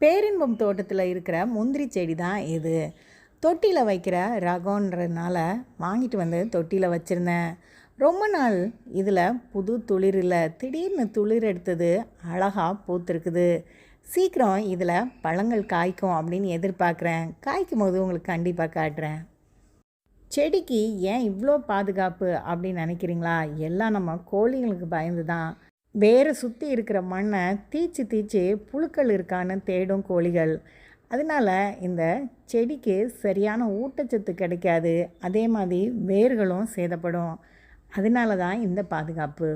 பேரின்பம் தோட்டத்தில் இருக்கிற முந்திரி செடி தான் இது. தொட்டியில் வைக்கிற ரகன்றதுனால வாங்கிட்டு வந்து தொட்டியில் வச்சுருந்தேன். ரொம்ப நாள் இதில் புது துளிர் இல்லை. திடீர்னு துளிர் எடுத்தது அழகாக பூத்துருக்குது. சீக்கிரம் இதில் பழங்கள் காய்க்கும் அப்படின்னு எதிர்பார்க்குறேன். காய்க்கும் போது உங்களுக்கு கண்டிப்பாக காட்டுறேன். செடிக்கு ஏன் இவ்வளோ பாதுகாப்பு அப்படின்னு நினைக்கிறீங்களா? எல்லாம் நம்ம கோழிங்களுக்கு பயந்து தான் வேரை சுற்றி இருக்கிற மண்ணை தீச்சு தீச்சு புழுக்கள் இருக்கான்னு தேடும் கோழிகள். அதனால் இந்த செடிக்கு சரியான ஊட்டச்சத்து கிடைக்காது. அதே மாதிரி வேர்களும் சேதப்படும். அதனால தான் இந்த பாதுகாப்பு.